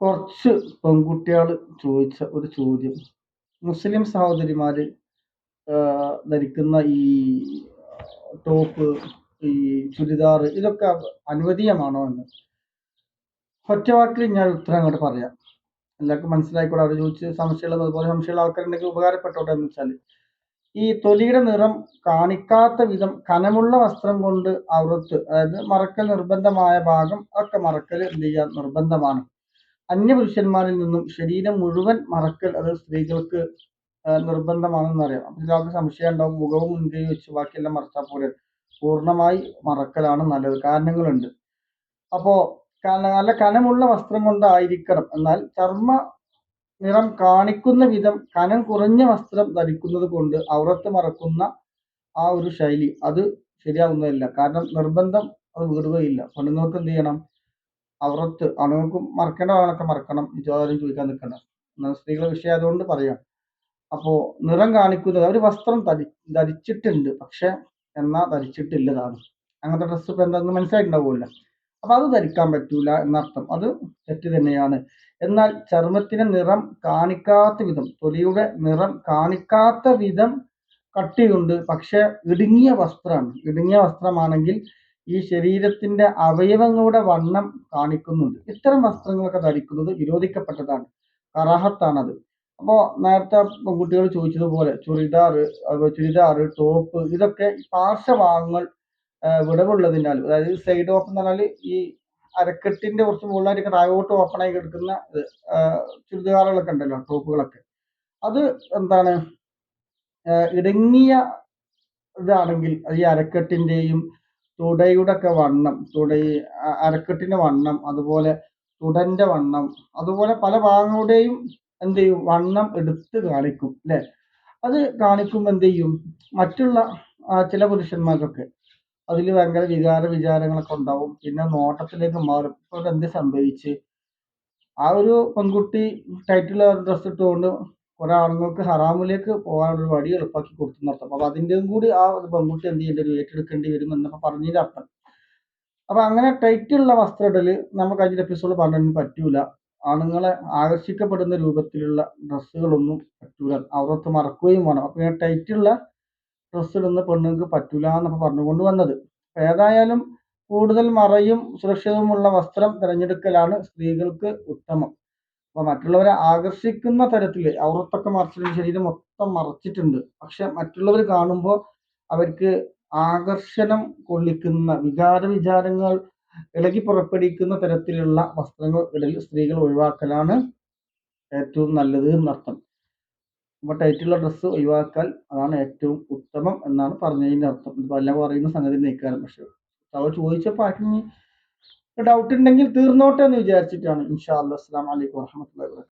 കുറച്ച് പെൺകുട്ടികൾ ചോദിച്ച ഒരു ചോദ്യം. മുസ്ലിം സഹോദരിമാര് ധരിക്കുന്ന ഈ ടോപ്പ് ഈ ചുരിദാർ ഇതൊക്കെ അനുവദീയമാണോ എന്ന്? ഒറ്റവാക്കിൽ ഞാൻ ഉത്തരം അങ്ങോട്ട് പറയാം. എല്ലാവർക്കും മനസ്സിലായിക്കോട്ടെ അവർ ചോദിച്ച് സംശയമുള്ളത് അതുപോലെ സംശയമുള്ള ആൾക്കാരുണ്ടെങ്കിൽ ഉപകാരപ്പെട്ടോട്ടെ എന്ന് വെച്ചാൽ ഈ തൊലിയുടെ നിറം കാണിക്കാത്ത വിധം കനമുള്ള വസ്ത്രം കൊണ്ട് അവിടുത്ത് അതായത് മറക്കൽ നിർബന്ധമായ ഭാഗം ഒക്കെ മറക്കൽ എന്ത് ചെയ്യാൻ നിർബന്ധമാണ്. അന്യപുരുഷന്മാരിൽ നിന്നും ശരീരം മുഴുവൻ മറക്കൽ അത് സ്ത്രീകൾക്ക് നിർബന്ധമാണെന്ന് അറിയാം. അപ്പൊ ചിലർക്ക് സംശയം ഉണ്ടാവും മുഖവും മുൻകൈ വെച്ച് ബാക്കിയെല്ലാം മറച്ചാൽ പോലെ പൂർണമായി മറക്കലാണ് നല്ലത്. കാരണങ്ങളുണ്ട്. അപ്പോ നല്ല കനമുള്ള വസ്ത്രം കൊണ്ടായിരിക്കണം. എന്നാൽ ചർമ്മ നിറം കാണിക്കുന്ന വിധം കനം കുറഞ്ഞ വസ്ത്രം ധരിക്കുന്നത് കൊണ്ട് ഔറത്ത് മറക്കുന്ന ആ ഒരു ശൈലി അത് ശരിയാവുന്നതല്ല. കാരണം നിർബന്ധം അത് വീടുകയില്ല. പെണ്ണുങ്ങൾക്ക് എന്ത് ചെയ്യണം? ഔറത്ത് ആണുങ്ങൾക്കും മറക്കേണ്ട ആളൊക്കെ മറക്കണം. ഇതാരും ചോദിക്കാൻ നിൽക്കണം എന്നാൽ സ്ത്രീകളെ വിഷയം അതുകൊണ്ട് പറയാം. അപ്പോൾ നിറം കാണിക്കുന്നത് അവർ വസ്ത്രം ധരി ധരിച്ചിട്ടുണ്ട്. പക്ഷെ എന്നാ ധരിച്ചിട്ടില്ലതാണ്. അങ്ങനത്തെ ഡ്രസ്സ് ഇപ്പൊ എന്താണെന്ന് മനസ്സിലായിട്ടുണ്ടാവില്ല അപ്പൊ അത് ധരിക്കാൻ പറ്റൂല എന്നർത്ഥം. അത് തെറ്റ് തന്നെയാണ്. എന്നാൽ ചർമ്മത്തിന് നിറം കാണിക്കാത്ത വിധം തൊലിയുടെ നിറം കാണിക്കാത്ത വിധം കട്ടിയുണ്ട്. പക്ഷെ ഇടുങ്ങിയ വസ്ത്രമാണ്. ഇടുങ്ങിയ വസ്ത്രമാണെങ്കിൽ ഈ ശരീരത്തിന്റെ അവയവങ്ങളുടെ വണ്ണം കാണിക്കുന്നുണ്ട്. ഇത്തരം വസ്ത്രങ്ങളൊക്കെ ധരിക്കുന്നത് വിരോധിക്കപ്പെട്ടതാണ് കറാഹത്താണത്. അപ്പോൾ നേരത്തെ പെൺകുട്ടികൾ ചോദിച്ചതുപോലെ ചുരിദാർ ചുരിദാർ ടോപ്പ് ഇതൊക്കെ പാർശ്വഭാഗങ്ങൾ വിടവുള്ളതിനാൽ അതായത് സൈഡ് ഓപ്പൺ എന്ന് പറഞ്ഞാൽ ഈ അരക്കെട്ടിന്റെ കുറച്ച് മുകളിലായിട്ട് താഴോട്ട് ഓപ്പൺ ആയി കിടക്കുന്ന ചുരിദാറുകളൊക്കെ ഉണ്ടല്ലോ ടോപ്പുകളൊക്കെ. അത് എന്താണ്? ഇടുങ്ങിയ ഇതാണെങ്കിൽ ഈ അരക്കെട്ടിന്റെയും തുടയുടെ ഒക്കെ വണ്ണം തുട അരക്കെട്ടിന്റെ വണ്ണം അതുപോലെ തുടന്റെ വണ്ണം അതുപോലെ പല ഭാഗങ്ങളുടെയും എന്ത് ചെയ്യും? വണ്ണം എടുത്ത് കാണിക്കും അല്ലെ? അത് കാണിക്കുമ്പോൾ എന്ത് ചെയ്യും? മറ്റുള്ള ചില പുരുഷന്മാർക്കൊക്കെ അതിൽ ഭയങ്കര വികാര വിചാരങ്ങളൊക്കെ ഉണ്ടാവും. പിന്നെ നോട്ടത്തിലേക്ക് മാറും. ഇപ്പോൾ എന്ത് സംഭവിച്ച്? ആ ഒരു പെൺകുട്ടി ടൈറ്റിൽ ഡ്രസ്സ് ഇട്ടുകൊണ്ട് കുറെ ആണുങ്ങൾക്ക് ഹറാമിലേക്ക് പോകാനുള്ള വഴി എളുപ്പാക്കി കൊടുത്തു നടത്തും അപ്പൊ അതിന്റെയും കൂടി ആ ഒരു പെൺകുട്ടി എന്ത് ചെയ്യേണ്ടി വരും? ഏറ്റെടുക്കേണ്ടി വരും എന്നൊക്കെ പറഞ്ഞതിന്റെ അർത്ഥം. അപ്പൊ അങ്ങനെ ടൈറ്റുള്ള വസ്ത്രം ഇടൽ നമ്മൾ കഴിഞ്ഞ എപ്പിസോഡ് പറഞ്ഞു പറ്റൂല. ആണുങ്ങളെ ആകർഷിക്കപ്പെടുന്ന രൂപത്തിലുള്ള ഡ്രസ്സുകളൊന്നും പറ്റൂല. അവർക്ക് മറക്കുകയും വേണം. അപ്പൊ ഇങ്ങനെ ടൈറ്റുള്ള ഡ്രസ്സ് ഇടുന്ന പെണ്ണുങ്ങൾക്ക് പറ്റൂല എന്നൊക്കെ പറഞ്ഞുകൊണ്ട് വന്നത്. ഏതായാലും കൂടുതൽ മറയും സുരക്ഷിതവുമുള്ള വസ്ത്രം തിരഞ്ഞെടുക്കലാണ് സ്ത്രീകൾക്ക് ഉത്തമം. അപ്പൊ മറ്റുള്ളവരെ ആകർഷിക്കുന്ന തരത്തിൽ ഔറത്തൊക്കെ മറച്ചിട്ടുണ്ട് ശരീരം മൊത്തം മറച്ചിട്ടുണ്ട്. പക്ഷെ മറ്റുള്ളവർ കാണുമ്പോൾ അവർക്ക് ആകർഷണം കൊള്ളിക്കുന്ന വികാര വിചാരങ്ങൾ ഇളകി പുറപ്പെടുവിക്കുന്ന തരത്തിലുള്ള വസ്ത്രങ്ങൾ ഇടയിൽ സ്ത്രീകൾ ഒഴിവാക്കലാണ് ഏറ്റവും നല്ലത് എന്നർത്ഥം അപ്പൊ ടൈറ്റുള്ള ഡ്രസ്സ് ഒഴിവാക്കാൻ അതാണ് ഏറ്റവും ഉത്തമം എന്നാണ് പറഞ്ഞതിന്റെ അർത്ഥം. എല്ലാം പറയുന്ന സംഗതി നീക്കാനും പക്ഷെ അവർ ചോദിച്ചപ്പോൾ ആർക്കും ഡൗട്ട് ഉണ്ടെങ്കിൽ തീർന്നോട്ടെ എന്ന് വിചാരിച്ചിട്ടാണ്. ഇൻഷാ അല്ലാ അസ്സാം വലൈക്കും വാഹമത്തുള്ള